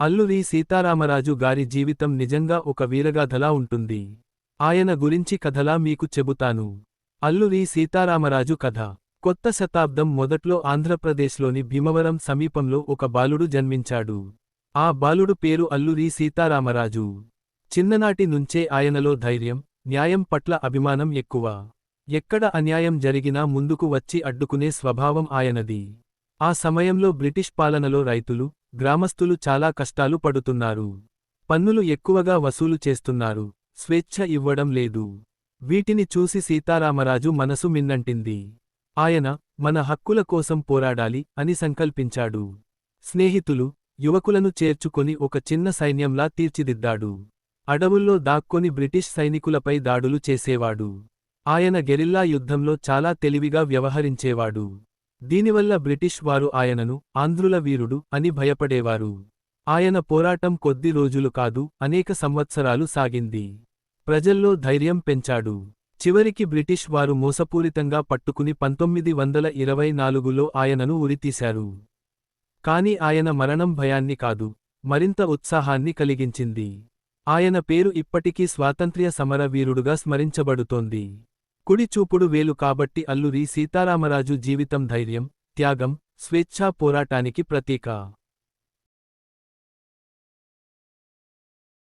అల్లురి సీతారామరాజు గారి జీవితం నిజంగా ఒక వీరగాథలా ఉంటుంది. ఆయన గురించి కథలా మీకు చెబుతాను. అల్లురి సీతారామరాజు కథ. కొత్త శతాబ్దం మొదట్లో ఆంధ్రప్రదేశ్లోని భీమవరం సమీపంలో ఒక బాలుడు జన్మించాడు. ఆ బాలుడు పేరు అల్లురి సీతారామరాజు. చిన్ననాటి నుంచే ఆయనలో ధైర్యం న్యాయం పట్ల అభిమానం ఎక్కువ. ఎక్కడ అన్యాయం జరిగినా ముందుకు వచ్చి అడ్డుకునే స్వభావం ఆయనది. ఆ సమయంలో బ్రిటిష్ పాలనలో రైతులు గ్రామస్తులు చాలా కష్టాలు పడుతున్నారు. పన్నులు ఎక్కువగా వసూలు చేస్తున్నారు. స్వేచ్ఛ ఇవ్వడం లేదు. వీటిని చూసి సీతారామరాజు మనసు మిన్నంటింది. ఆయన మన హక్కుల కోసం పోరాడాలి అని సంకల్పించాడు. స్నేహితులు యువకులను చేర్చుకొని ఒక చిన్న సైన్యంలా తీర్చిదిద్దాడు. అడవుల్లో దాక్కొని బ్రిటిష్ సైనికులపై దాడులు చేసేవాడు. ఆయన గెరిల్లా యుద్ధంలో చాలా తెలివిగా వ్యవహరించేవాడు. దీనివల్ల బ్రిటిష్ వారు ఆయనను ఆంధ్రుల వీరుడు అని భయపడేవారు. ఆయన పోరాటం కొద్ది రోజులు కాదు అనేక సంవత్సరాలు సాగింది. ప్రజల్లో ధైర్యం పెంచాడు. చివరికి బ్రిటిష్ వారు మోసపూరితంగా పట్టుకుని పంతొమ్మిది వందల ఇరవై నాలుగులో ఆయనను ఉరితీశారు. కాని ఆయన మరణం భయాన్ని కాదు మరింత ఉత్సాహాన్ని కలిగించింది. ఆయన పేరు ఇప్పటికీ స్వాతంత్ర్య సమర వీరుడుగా స్మరించబడుతోంది. కుడిచూపుడు వేలు కాబట్టి అల్లూరి సీతారామరాజు జీవితం ధైర్యం త్యాగం స్వేచ్ఛా పోరాటానికి ప్రతీక.